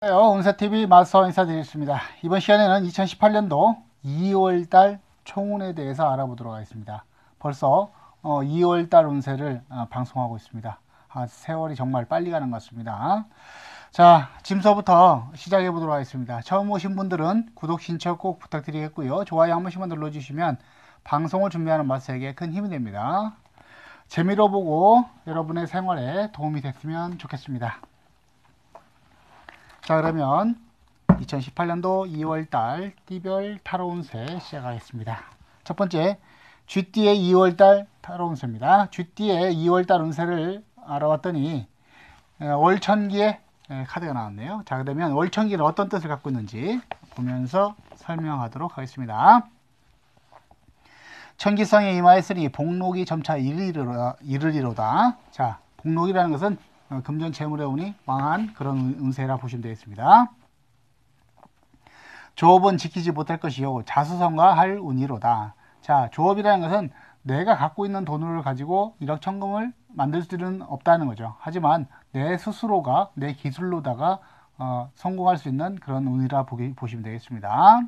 안녕하세요. 운세TV 마스터 인사드리겠습니다. 이번 시간에는 2018년도 2월달 총운에 대해서 알아보도록 하겠습니다. 벌써 어, 2월달 운세를 어, 방송하고 있습니다. 아, 세월이 정말 빨리 가는 것 같습니다. 자, 지금서부터 시작해 보도록 하겠습니다. 처음 오신 분들은 구독 신청 꼭 부탁드리겠고요. 좋아요 한 번씩만 눌러주시면 방송을 준비하는 마스터에게 큰 힘이 됩니다. 재미로 보고 여러분의 생활에 도움이 됐으면 좋겠습니다. 자 그러면 2018년도 2월달 띠별 타로 운세 시작하겠습니다. 첫 번째 쥐띠의 2월달 타로 운세입니다. 쥐띠의 2월달 운세를 알아봤더니 월천기의 카드가 나왔네요. 자 그러면 월천기는 어떤 뜻을 갖고 있는지 보면서 설명하도록 하겠습니다. 천기성에 임하였으니 복록이 점차 이르리로다. 자 복록이라는 것은 어, 금전 재물의 운이 망한 그런 운세라 보시면 되겠습니다. 조업은 지키지 못할 것이요 자수성가 할 운이로다. 자 조업이라는 것은 내가 갖고 있는 돈을 가지고 일확천금을 만들 수는 없다는 거죠. 하지만 내 스스로가 내 기술로다가 어, 성공할 수 있는 그런 운이라 보기, 보시면 되겠습니다.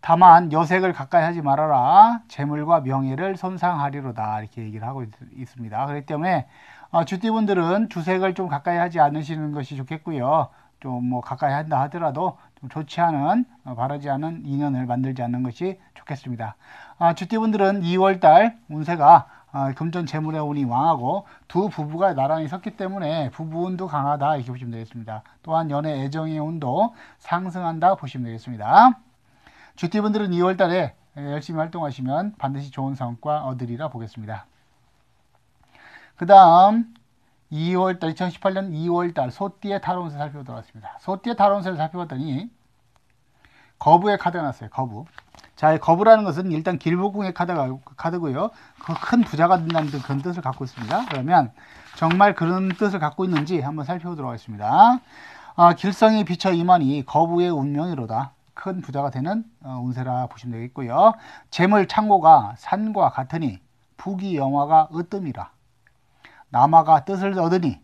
다만 여색을 가까이 하지 말아라. 재물과 명예를 손상하리로다. 이렇게 얘기를 하고 있, 습니다 그렇기 때문에 어, 주띠분들은 주색을 좀 가까이 하지 않으시는 것이 좋겠고요. 좀 뭐 가까이 한다 하더라도 좀 좋지 않은 어, 바라지 않은 인연을 만들지 않는 것이 좋겠습니다. 아, 주띠분들은 2월달 운세가 아, 금전 재물의 운이 왕하고 두 부부가 나란히 섰기 때문에 부부 운도 강하다 이렇게 보시면 되겠습니다. 또한 연애 애정의 운도 상승한다 보시면 되겠습니다. 주띠분들은 2월달에 열심히 활동하시면 반드시 좋은 성과 얻으리라 보겠습니다. 그 다음 2월달 2018년 2월달 소띠의 타론세 살펴보도록 하겠습니다. 소띠의 타론세를 살펴봤더니 거부의 카드가 났어요. 거부. 자, 거부라는 것은 일단 길보궁의 카드가 카드고요. 그 큰 부자가 된다는 그런 뜻을 갖고 있습니다. 그러면 정말 그런 뜻을 갖고 있는지 한번 살펴보도록 하겠습니다. 아, 길성이 비쳐 임하니 거부의 운명이로다. 큰 부자가 되는 어, 운세라 보시면 되겠고요. 재물 창고가 산과 같으니 부귀 영화가 으뜸이라. 남아가 뜻을 얻으니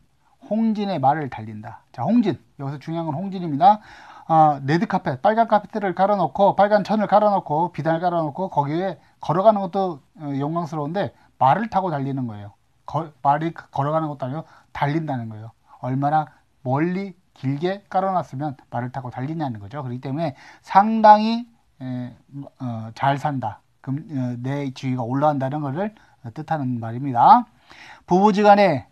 홍진의 말을 달린다. 자, 홍진. 여기서 중요한 건 홍진입니다. 어, 레드 카펫, 빨간 카펫을 갈아놓고, 빨간 천을 갈아놓고, 비단을 갈아놓고, 거기에 걸어가는 것도 어, 영광스러운데, 말을 타고 달리는 거예요. 거, 말이 걸어가는 것도 아니고, 달린다는 거예요. 얼마나 멀리 길게 깔아놨으면 말을 타고 달리냐는 거죠. 그렇기 때문에 상당히 에, 어, 잘 산다. 금, 어, 내 지위가 올라간다는 것을 뜻하는 말입니다. 부부지간에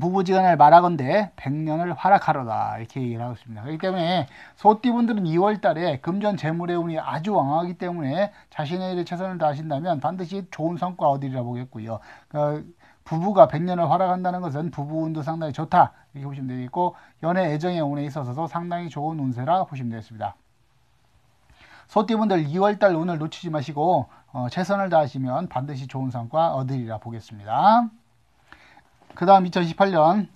부부지간을 말하건대 백년을 활약하로다 이렇게 얘기를 하고 있습니다. 그렇기 때문에 소띠분들은 2월달에 금전 재물의 운이 아주 왕하기 때문에 자신의 일에 최선을 다하신다면 반드시 좋은 성과 얻으리라 보겠고요. 그 부부가 백년을 활약한다는 것은 부부 운도 상당히 좋다 이렇게 보시면 되겠고 연애 애정의 운에 있어서도 상당히 좋은 운세라 보시면 되겠습니다. 소띠분들 2월달 운을 놓치지 마시고 어, 최선을 다하시면 반드시 좋은 성과 얻으리라 보겠습니다. 그 다음 2018년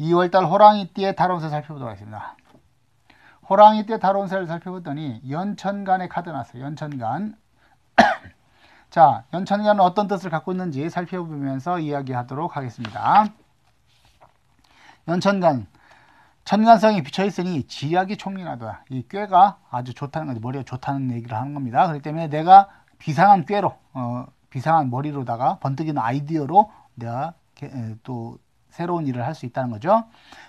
2월달 호랑이띠의 달원세 살펴보도록 하겠습니다. 호랑이띠의 달원세를 살펴봤더니 연천간의 카드 나왔어요. 연천간. 자, 연천간은 어떤 뜻을 갖고 있는지 살펴보면서 이야기하도록 하겠습니다. 연천간. 천간성이 비쳐 있으니 지약이 총민하다. 이 꾀가 아주 좋다는 거죠. 머리가 좋다는 얘기를 하는 겁니다. 그렇기 때문에 내가 비상한 꾀로, 어, 비상한 머리로다가 번뜩이는 아이디어로 내가 또 새로운 일을 할 수 있다는 거죠.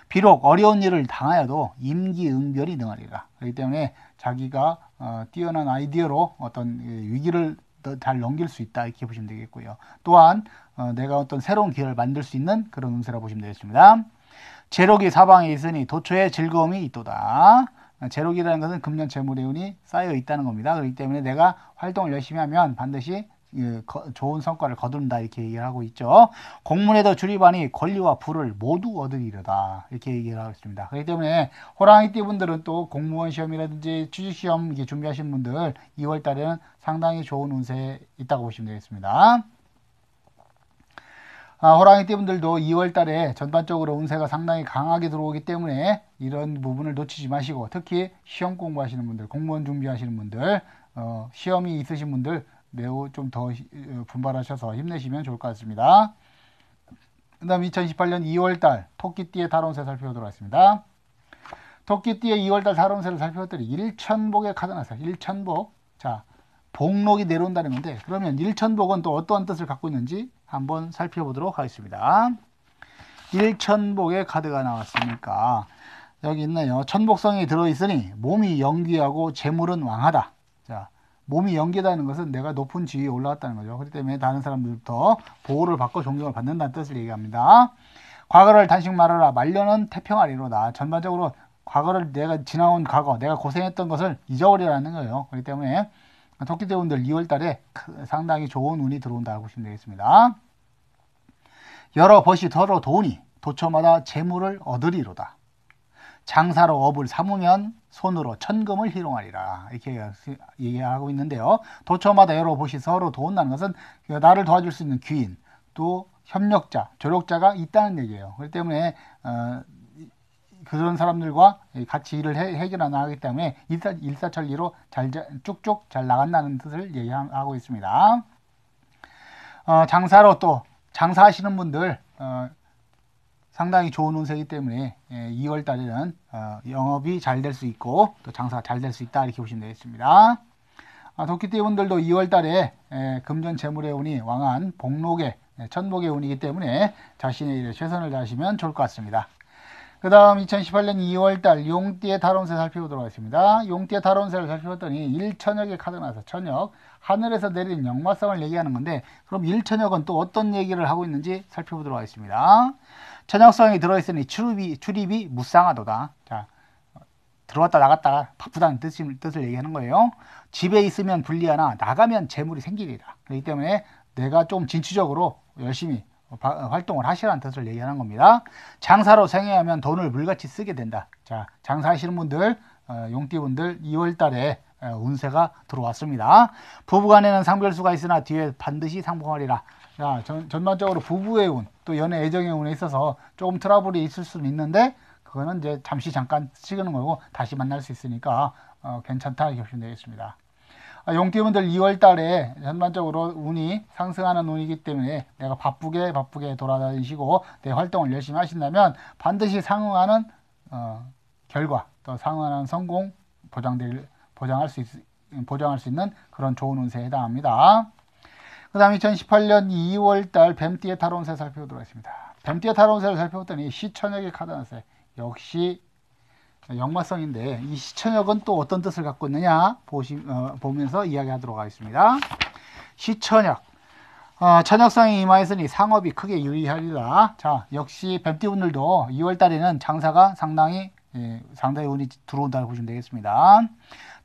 비록 어려운 일을 당하여도 임기응변이 능하리라. 그렇기 때문에 자기가 어, 뛰어난 아이디어로 어떤 위기를 잘 넘길 수 있다 이렇게 보시면 되겠고요. 또한 어, 내가 어떤 새로운 기회를 만들 수 있는 그런 운세라 보시면 되겠습니다. 제록이 사방에 있으니 도처에 즐거움이 있도다. 제록이라는 것은 금년 재물의 운이 쌓여 있다는 겁니다. 그렇기 때문에 내가 활동을 열심히 하면 반드시 예, 좋은 성과를 거둔다 이렇게 얘기를 하고 있죠. 공문에도 주리반이 권리와 부를 모두 얻으리려다 이렇게 얘기를 하고 있습니다. 그렇기 때문에 호랑이띠 분들은 또 공무원 시험이라든지 취직시험 준비하신 분들 2월 달에는 상당히 좋은 운세 있다고 보시면 되겠습니다. 아, 호랑이띠 분들도 2월 달에 전반적으로 운세가 상당히 강하게 들어오기 때문에 이런 부분을 놓치지 마시고 특히 시험 공부하시는 분들, 공무원 준비하시는 분들, 어, 시험이 있으신 분들 매우 좀더 어, 분발하셔서 힘내시면 좋을 것 같습니다. 그 다음 2018년 2월달 토끼띠의 달원세 살펴보도록 하겠습니다. 토끼띠의 2월달 사람세를 살펴봤더니 일천복의 카드 나왔어요. 일천복. 자, 복록이 내려온다는 건데 그러면 일천복은 또 어떠한 뜻을 갖고 있는지 한번 살펴보도록 하겠습니다. 일천복의 카드가 나왔으니까 여기 있네요. 천복성이 들어있으니 몸이 영귀하고 재물은 왕하다. 자, 몸이 연계다는 것은 내가 높은 지위에 올라갔다는 거죠. 그렇기 때문에 다른 사람들부터 보호를 받고 존경을 받는다는 뜻을 얘기합니다. 과거를 단식 말하라. 말년은 태평하리로다. 전반적으로 과거를 내가 지나온 과거, 내가 고생했던 것을 잊어버리라는 거예요. 그렇기 때문에 토끼대원들 2월 달에 상당히 좋은 운이 들어온다고 보시면 되겠습니다. 여러 벗이 더러 도우니 도처마다 재물을 얻으리로다. 장사로 업을 삼으면 손으로 천금을 희롱하리라 이렇게 얘기하고 있는데요. 도처마다 여러 곳이 서로 도운다는 것은 나를 도와줄 수 있는 귀인 또 협력자, 조력자가 있다는 얘기예요. 그렇기 때문에 어, 그런 사람들과 같이 일을 해, 결해 나가기 때문에 일사, 일사천리로 잘, 쭉쭉 잘 나간다는 뜻을 얘기하고 있습니다. 어, 장사로 또 장사하시는 분들 어, 상당히 좋은 운세이기 때문에 2월 예, 달에는 어, 영업이 잘 될 수 있고 또 장사가 잘 될 수 있다 이렇게 보시면 되겠습니다. 아, 도끼띠 분들도 2월 달에 예, 금전 재물의 운이 왕한 복록의 예, 천복의 운이기 때문에 자신의 일에 최선을 다하시면 좋을 것 같습니다. 그 다음 2018년 2월달 용띠의 달운세 살펴보도록 하겠습니다. 용띠의 달운세를 살펴봤더니 일천역의 카드 나서 천역 하늘에서 내린 역마성을 얘기하는 건데 그럼 일천역은 또 어떤 얘기를 하고 있는지 살펴보도록 하겠습니다. 천역성이 들어있으니 출입이, 출입이 무쌍하도다. 자, 들어왔다 나갔다 바쁘다는 뜻, 뜻을 얘기하는 거예요. 집에 있으면 불리하나 나가면 재물이 생기리라. 그렇기 때문에 내가 좀 진취적으로 열심히 활동을 하시라는 뜻을 얘기하는 겁니다. 장사로 생애하면 돈을 물같이 쓰게 된다. 자, 장사하시는 분들, 어, 용띠분들 2월 달에 어, 운세가 들어왔습니다. 부부간에는 상별수가 있으나 뒤에 반드시 상봉하리라. 자, 전, 전반적으로 부부의 운, 또 연애 애정의 운에 있어서 조금 트러블이 있을 수는 있는데 그거는 이제 잠시 잠깐 식는 거고 다시 만날 수 있으니까 어, 괜찮다 이렇게 보시면 되겠습니다. 아, 용띠분들 2월 달에 전반적으로 운이 상승하는 운이기 때문에 내가 바쁘게 바쁘게 돌아다니시고 내 활동을 열심히 하신다면 반드시 상응하는 어, 결과 또 상응하는 성공 보장될 보장할 수 있, 보장할 수 있는 그런 좋은 운세에 해당합니다. 그 다음 2018년 2월 달 뱀띠의 타로운세 살펴보도록 하겠습니다. 뱀띠의 타로운세를 살펴봤더니 시천역의 나왔어요. 역시 역마성인데 이 시천역은 또 어떤 뜻을 갖고 있느냐 보시, 어, 보면서 이야기하도록 하겠습니다. 시천역 어, 천역성이 임하였으니 상업이 크게 유리하리라. 자 역시 뱀띠분들도 2월 달에는 장사가 상당히 예, 상당히 운이 들어온다고 보시면 되겠습니다.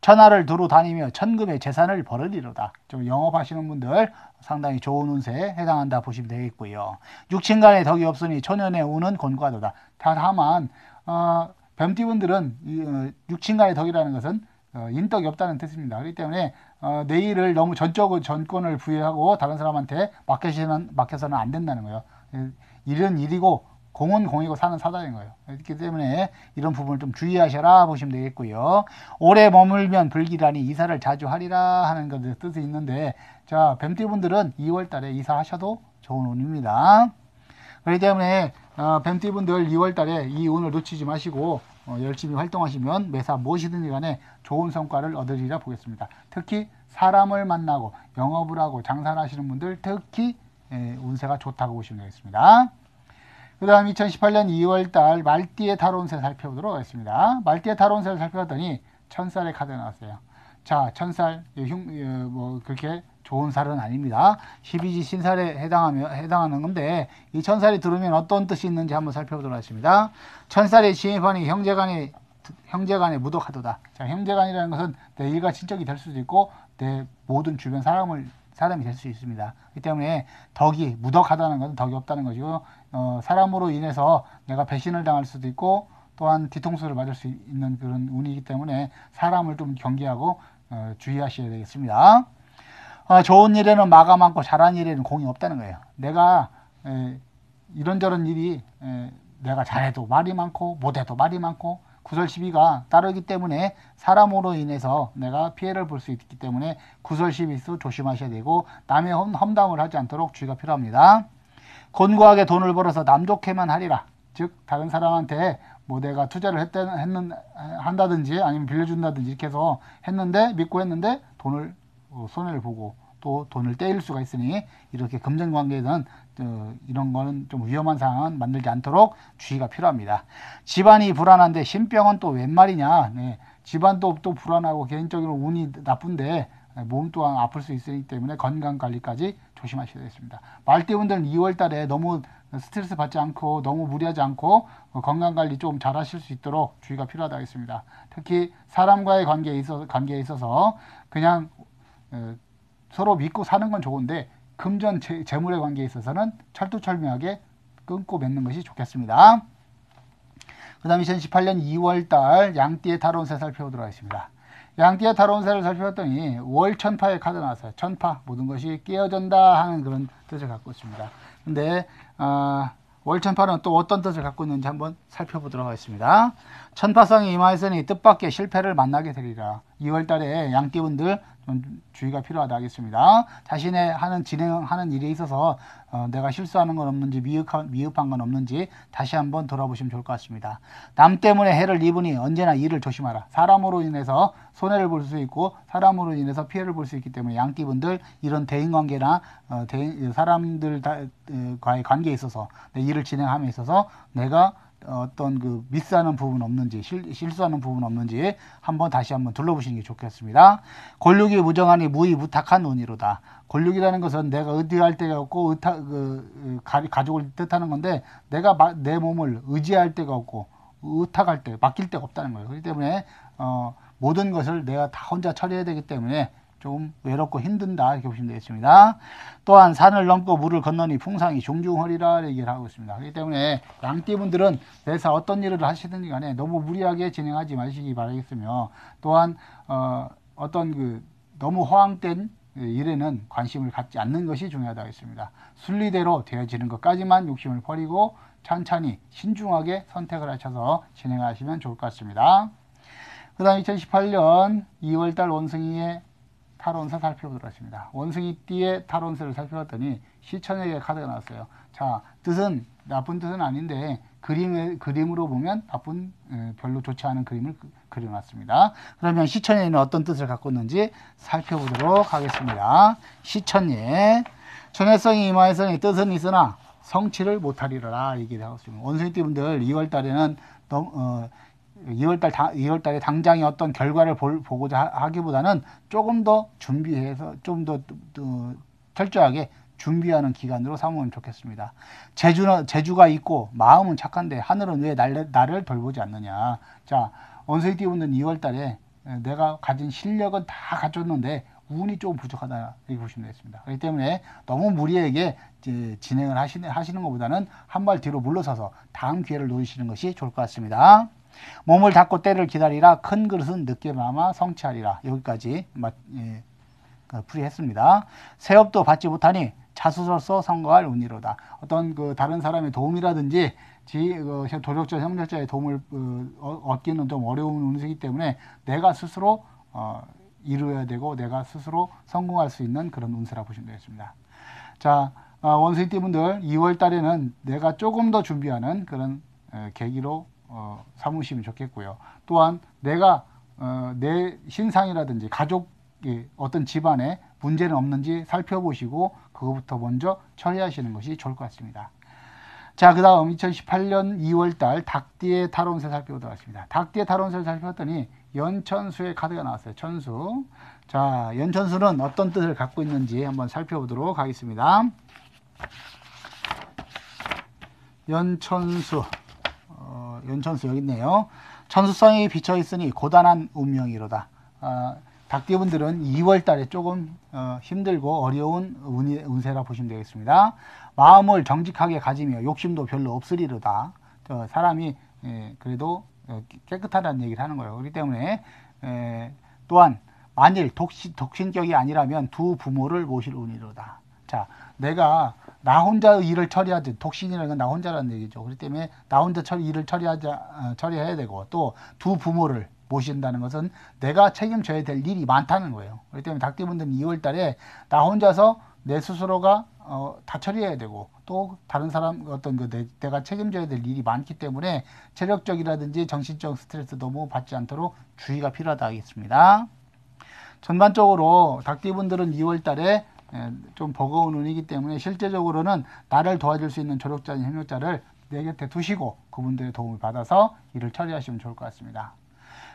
천하를 두루 다니며 천금의 재산을 벌으리로다. 좀 영업하시는 분들 상당히 좋은 운세에 해당한다 보시면 되겠고요. 육친간의 덕이 없으니 초년의 운은 곤과도다. 다만 어, 뱀띠분들은 어, 육친간의 덕이라는 것은 어, 인덕이 없다는 뜻입니다. 그렇기 때문에 어, 내일을 너무 전적으로 전권을 부여하고 다른 사람한테 맡겨서는, 안 된다는 거예요. 일은 일이고 공은 공이고 사는 사다인 거예요. 그렇기 때문에 이런 부분을 좀 주의하셔라 보시면 되겠고요. 오래 머물면 불길하니 이사를 자주 하리라 하는 것의 뜻이 있는데 자 뱀띠분들은 2월 달에 이사하셔도 좋은 운입니다. 그렇기 때문에 어, 뱀띠분들 2월 달에 이 운을 놓치지 마시고 어, 열심히 활동하시면 매사 무엇이든지 간에 좋은 성과를 얻으리라 보겠습니다. 특히 사람을 만나고 영업을 하고 장사를 하시는 분들 특히 예, 운세가 좋다고 보시면 되겠습니다. 그 다음 2018년 2월달 말띠의 타론세 살펴보도록 하겠습니다. 말띠의 타론세를 살펴봤더니 천살의 카드 나왔어요. 자, 천살, 흉, 뭐, 그렇게 좋은 살은 아닙니다. 12지 신살에 해당하며, 해당하는 건데, 이 천살이 들어오면 어떤 뜻이 있는지 한번 살펴보도록 하겠습니다. 천살의 진입하니 형제 간의, 형제 간의 무독하도다. 자, 형제 간이라는 것은 내 일가 친척이 될 수도 있고, 내 모든 주변 사람을 사람이 될 수 있습니다. 그 때문에 덕이 무덕하다는 것은 덕이 없다는 것이고 어, 사람으로 인해서 내가 배신을 당할 수도 있고 또한 뒤통수를 맞을 수 있는 그런 운이기 때문에 사람을 좀 경계하고 어, 주의하셔야 되겠습니다. 어, 좋은 일에는 마가 많고 잘한 일에는 공이 없다는 거예요. 내가 에, 이런저런 일이 에, 내가 잘해도 말이 많고 못해도 말이 많고 구설 시비가 따르기 때문에 사람으로 인해서 내가 피해를 볼 수 있기 때문에 구설 시비수 조심하셔야 되고 남의 험담을 하지 않도록 주의가 필요합니다. 곤고하게 돈을 벌어서 남 좋게만 하리라. 즉 다른 사람한테 뭐 내가 투자를 했다, 했는, 한다든지 아니면 빌려준다든지 이렇게 해서 했는데 믿고 했는데 돈을 어, 손해를 보고 또 돈을 떼일 수가 있으니 이렇게 금전 관계에는 어, 이런 거는 좀 위험한 상황은 만들지 않도록 주의가 필요합니다. 집안이 불안한데 신병은 또 웬 말이냐? 네. 집안도 또 불안하고 개인적으로 운이 나쁜데 몸 또한 아플 수 있기 때문에 건강 관리까지 조심하셔야 되겠습니다. 말띠분들은 2월 달에 너무 스트레스 받지 않고 너무 무리하지 않고 건강 관리 좀 잘 하실 수 있도록 주의가 필요하다 겠습니다 특히 사람과의 관계에 있어서 관계에 있어서 그냥 어, 서로 믿고 사는 건 좋은데 금전 재, 재물의 관계에 있어서는 철두철미하게 끊고 맺는 것이 좋겠습니다. 그 다음 2018년 2월달 양띠의 타로운 세 살 펴보도록 하겠습니다. 양띠의 타로운세를 살펴봤더니 월 천파의 카드 나왔어요. 천파 모든 것이 깨어진다 하는 그런 뜻을 갖고 있습니다. 근데 어, 월 천파는 또 어떤 뜻을 갖고 있는지 한번 살펴보도록 하겠습니다. 천파성이 임하였으니 뜻밖의 실패를 만나게 되리라. 2월 달에 양띠분들 좀 주의가 필요하다 하겠습니다. 자신의 하는 진행하는 일에 있어서 어, 내가 실수하는 건 없는지 미흡한, 미흡한 건 없는지 다시 한번 돌아보시면 좋을 것 같습니다. 남 때문에 해를 입으니 언제나 일을 조심하라. 사람으로 인해서 손해를 볼 수 있고 사람으로 인해서 피해를 볼 수 있기 때문에 양띠분들 이런 대인관계나 어, 대인, 사람들과의 관계에 있어서 내 일을 진행함에 있어서 내가 어떤 그 미스하는 부분 없는지 실, 실수하는 부분 없는지 한번 다시 한번 둘러보시는 게 좋겠습니다. 권력이 무정하니 무의 무탁한 운이로다. 권력이라는 것은 내가 의지할 데가 없고 의타, 그, 가, 가족을 뜻하는 건데 내가 마, 내 몸을 의지할 데가 없고 의탁할 때 맡길 데가 없다는 거예요. 그렇기 때문에 어, 모든 것을 내가 다 혼자 처리해야 되기 때문에 좀 외롭고 힘든다 이렇게 보시면 되겠습니다. 또한 산을 넘고 물을 건너니 풍상이 종중허리라 얘기를 하고 있습니다. 그렇기 때문에 양띠분들은 매사 어떤 일을 하시든지 간에 너무 무리하게 진행하지 마시기 바라겠으며 또한 어, 어떤 그 너무 허황된 일에는 관심을 갖지 않는 것이 중요하다 했습니다. 순리대로 되어지는 것까지만 욕심을 버리고 천천히 신중하게 선택을 하셔서 진행하시면 좋을 것 같습니다. 그 다음 2018년 2월달 원숭이의 탈원서 살펴보도록 하겠습니다. 원숭이띠의 탈원서를 살펴봤더니 시천에게 카드가 나왔어요. 자, 뜻은 나쁜 뜻은 아닌데 그림의 그림으로 보면 나쁜 별로 좋지 않은 그림을 그, 그려놨습니다. 그러면 시천에는 어떤 뜻을 갖고 있는지 살펴보도록 하겠습니다. 시천예 천혜성이 이마에서는 뜻은 있으나 성취를 못하리라 얘기를 하고 있습니다. 원숭이띠 분들 2월 달에는 너무, 어, 2월달 2월달에 당장의 어떤 결과를 볼, 보고자 하기보다는 조금 더 준비해서 좀더 철저하게 준비하는 기간으로 삼으면 좋겠습니다. 재주는 재주가 있고 마음은 착한데 하늘은 왜 날, 나를 돌보지 않느냐. 자 원숭이 띄우는 2월달에 내가 가진 실력은 다 갖췄는데 운이 좀 부족하다 이렇게 보시면 되겠습니다. 그렇기 때문에 너무 무리하게 진행을 하시는, 하시는 것보다는 한 발 뒤로 물러서서 다음 기회를 노리시는 것이 좋을 것 같습니다. 몸을 닫고 때를 기다리라 큰 그릇은 늦게 마마 성취하리라 여기까지 예, 그 풀이했습니다. 세업도 받지 못하니 자수로서 선거할 운이로다. 어떤 그 다른 사람의 도움이라든지 지, 그 도적자 형제자의 도움을 어, 얻기는 좀 어려운 운이기 때문에 내가 스스로 어, 이루어야 되고 내가 스스로 성공할 수 있는 그런 운세라 보시면 되겠습니다. 자 어, 원숭이띠 분들 2월 달에는 내가 조금 더 준비하는 그런 에, 계기로 어, 삼으시면 좋겠고요. 또한 내가 어, 내 신상이라든지 가족의 어떤 집안에 문제는 없는지 살펴보시고 그것부터 먼저 처리하시는 것이 좋을 것 같습니다. 자, 그 다음 2018년 2월달 닭띠의 탈원세 살펴보도록 하겠습니다. 닭띠의 탈원세를 살펴봤더니 연천수의 카드가 나왔어요. 천수. 자, 연천수는 어떤 뜻을 갖고 있는지 한번 살펴보도록 하겠습니다. 연천수. 연천수 여기 있네요. 천수성이 비쳐 있으니 고단한 운명이로다. 어, 닭띠분들은 2월 달에 조금 어, 힘들고 어려운 운, 운세라 보시면 되겠습니다. 마음을 정직하게 가지며 욕심도 별로 없으리로다. 어, 사람이 예, 그래도 어, 깨끗하다는 얘기를 하는 거예요. 그렇기 때문에 에, 또한 만일 독신, 독신격이 아니라면 두 부모를 모실 운이로다. 자, 내가 나 혼자 일을 처리하지 독신이라는 건 나 혼자라는 얘기죠. 그렇기 때문에 나 혼자 처리, 일을 처리하자 어, 처리해야 되고 또 두 부모를 모신다는 것은 내가 책임져야 될 일이 많다는 거예요. 그렇기 때문에 닭띠분들은 2월달에 나 혼자서 내 스스로가 어, 다 처리해야 되고 또 다른 사람 어떤 그 내, 내가 책임져야 될 일이 많기 때문에 체력적이라든지 정신적 스트레스 너무 받지 않도록 주의가 필요하다 하겠습니다. 전반적으로 닭띠분들은 2월 달에 예, 좀 버거운 운이기 때문에 실제적으로는 나를 도와줄 수 있는 조력자인 협력자를 내 곁에 두시고 그분들의 도움을 받아서 일을 처리하시면 좋을 것 같습니다.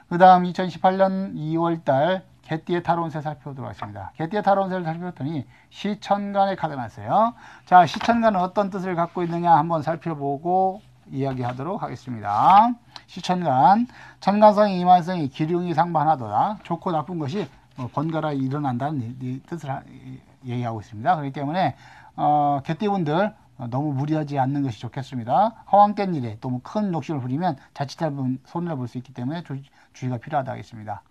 그 다음 2018년 2월 달 개띠의 타로운세 살펴보도록 하겠습니다. 개띠의 타로운세를 살펴봤더니 시천간의 카드가 났어요. 자, 시천간은 어떤 뜻을 갖고 있느냐 한번 살펴보고 이야기하도록 하겠습니다. 시천간, 천간성이 이만성이 기륭이 상반하도다. 좋고 나쁜 것이 뭐 번갈아 일어난다는 뜻을 얘기하고 있습니다. 그렇기 때문에 어, 개띠분들 어, 너무 무리하지 않는 것이 좋겠습니다. 허황 깬 일에 너무 큰 욕심을 부리면 자칫하면 손해를 볼 수 있기 때문에 주, 주의가 필요하다 하겠습니다.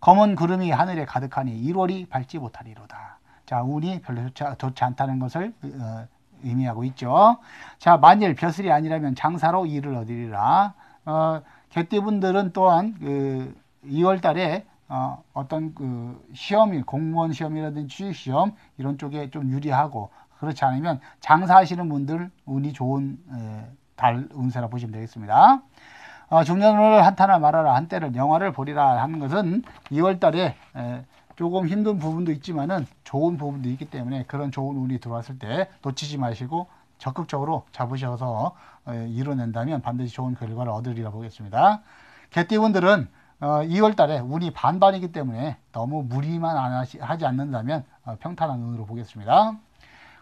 검은 구름이 하늘에 가득하니 1월이 밝지 못하리로다. 자, 운이 별로 좋지, 좋지 않다는 것을 어, 의미하고 있죠. 자, 만일 벼슬이 아니라면 장사로 일을 얻으리라. 어, 개띠분들은 또한 그 2월 달에 어, 어떤 그 시험이 공무원 시험이라든지 취직 시험 이런 쪽에 좀 유리하고 그렇지 않으면 장사하시는 분들 운이 좋은 에, 달 운세라 보시면 되겠습니다. 어, 중년을 한타나 말하라 한때를 영화를 보리라 하는 것은 2월 달에 에, 조금 힘든 부분도 있지만은 좋은 부분도 있기 때문에 그런 좋은 운이 들어왔을 때 놓치지 마시고 적극적으로 잡으셔서 에, 이뤄낸다면 반드시 좋은 결과를 얻으리라 보겠습니다. 개띠분들은 어, 2월 달에 운이 반반이기 때문에 너무 무리만 안 하시, 하지 않는다면 어, 평탄한 운으로 보겠습니다.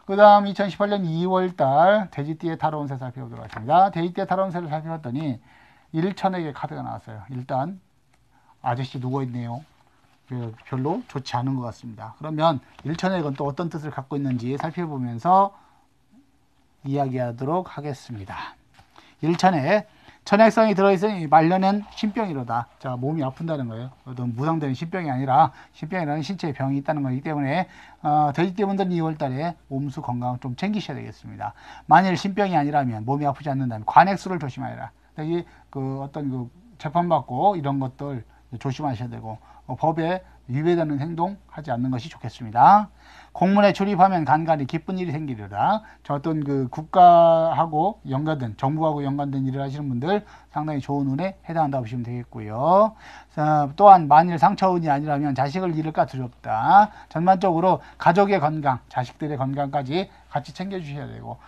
그 다음 2018년 2월 달 돼지띠의 타로 운세 살펴보도록 하겠습니다. 돼지띠의 타로 운세를 살펴봤더니 일천에게 카드가 나왔어요. 일단 아저씨 누워있네요. 그 별로 좋지 않은 것 같습니다. 그러면 일천액은 또 어떤 뜻을 갖고 있는지 살펴보면서 이야기하도록 하겠습니다. 일천액 천액성이 들어있으니 말년엔 신병이로다. 자, 몸이 아픈다는 거예요. 어떤 무상되는 신병이 아니라 신병이라는 신체에 병이 있다는 거기 때문에 어, 돼지띠분들은 2월달에 몸수 건강을 좀 챙기셔야 되겠습니다. 만일 신병이 아니라면 몸이 아프지 않는다면 관액수를 조심하여라. 여기 그 어떤 그 재판받고 이런 것들 조심하셔야 되고 어, 법에 위배되는 행동 하지 않는 것이 좋겠습니다. 공문에 출입하면 간간히 기쁜 일이 생기리라. 저 어떤 그 국가하고 연관된 정부하고 연관된 일을 하시는 분들 상당히 좋은 운에 해당한다 보시면 되겠고요. 자, 또한 만일 상처운이 아니라면 자식을 잃을까 두렵다. 전반적으로 가족의 건강, 자식들의 건강까지 같이 챙겨주셔야 되고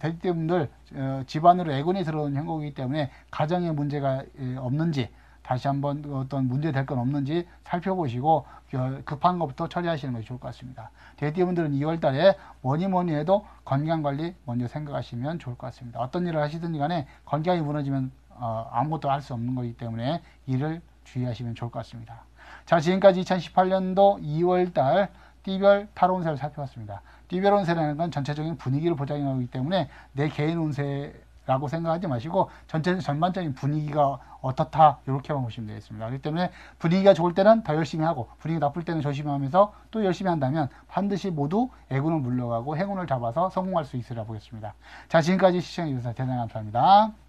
대지분들 어, 집안으로 애군이 들어오는 형국이기 때문에 가정에 문제가 에, 없는지 다시 한번 어떤 문제 될 건 없는지 살펴보시고 급한 것부터 처리하시는 것이 좋을 것 같습니다. 대띠분들은 2월 달에 뭐니 뭐니 해도 건강 관리 먼저 생각하시면 좋을 것 같습니다. 어떤 일을 하시든 간에 건강이 무너지면 어, 아무것도 할 수 없는 거기 때문에 일을 주의하시면 좋을 것 같습니다. 자, 지금까지 2018년도 2월 달 띠별 타로 운세를 살펴봤습니다. 띠별 운세라는 건 전체적인 분위기를 보장하기 때문에 내 개인 운세 라고 생각하지 마시고 전체 전반적인 분위기가 어떻다 이렇게만 보시면 되겠습니다. 그렇기 때문에 분위기가 좋을 때는 더 열심히 하고 분위기 나쁠 때는 조심하면서 또 열심히 한다면 반드시 모두 애군을 물러가고 행운을 잡아서 성공할 수 있으리라 보겠습니다. 자 지금까지 시청해 주셔서 대단히 감사합니다.